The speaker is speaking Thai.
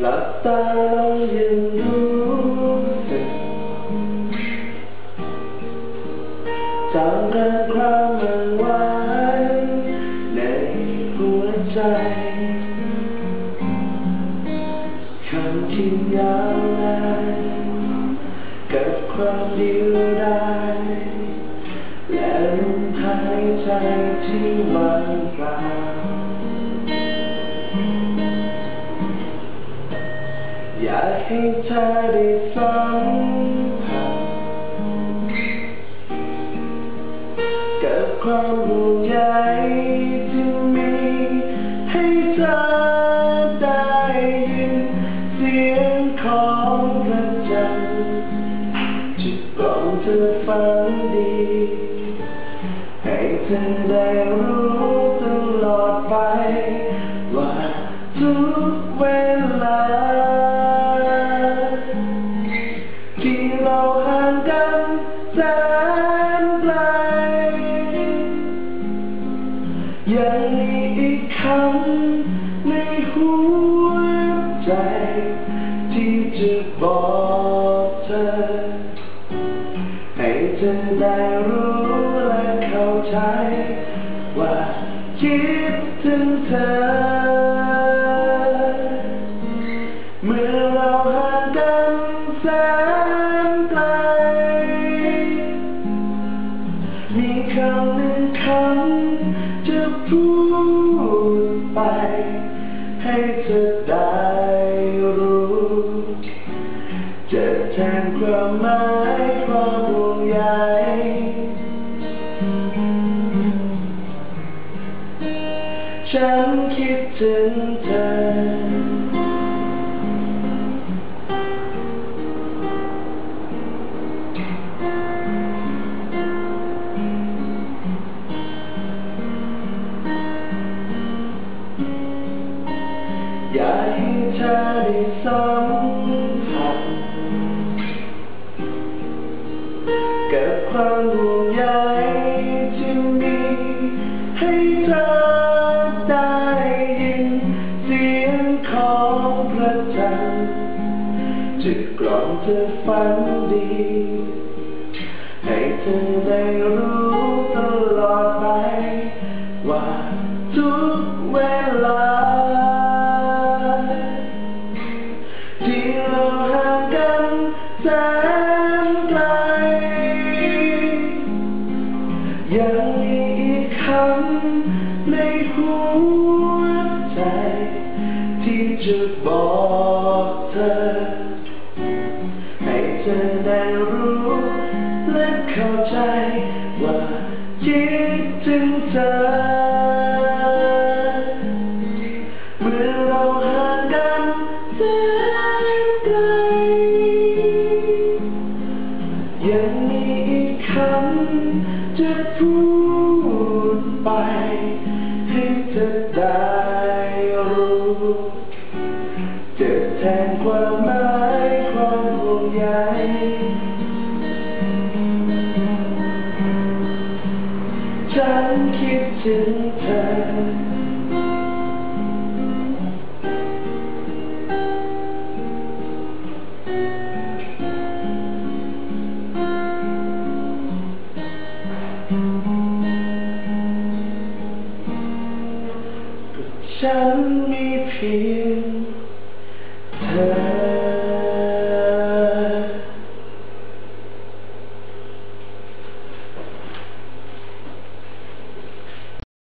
หลับตาลงยังรู้สึกจำกันความมันไว้ในหัวใจคำที่ยาวนานกับความเดียวดายและลมหายใจที่ว่า อยากให้เธอได้สัมผัสกับความห่วงใยที่มีให้เธอได้ยินเสียงของพระจันทร์จะกล่อมเธอฝันดี ให้เธอได้รู้ เราห่างกันแสนไกลยังมีอีกคำในหัวใจ ที่จะบอกเธอ ให้เธอได้รู้และเข้าใจ ว่าคิดถึงเธอเมื่อเราห่างกันแสน คำหนึ่งคำจะพูดไป ให้เธอได้รู้จะแทนความหมายความห่วงใยฉันคิดถึงเธอ อยากให้เธอได้สัมผัสกับความห่วงใยที่มีให้เธอได้ยินเสียงของพระจันทร์จะกล่อมเธอฝันดี ให้เธอได้รู้ ที่เราห่างกันแสนไกล ยังมีอีกคำในหัวใจ ที่จะบอกเธอ ให้เธอได้รู้และเข้าใจว่าคิดถึงเธอ ยังมีอีกคำจะพูดไป ให้เธอได้รู้จะแทนความหมายความห่วงใยฉันคิดถึงเธอ ฉันมีเพียง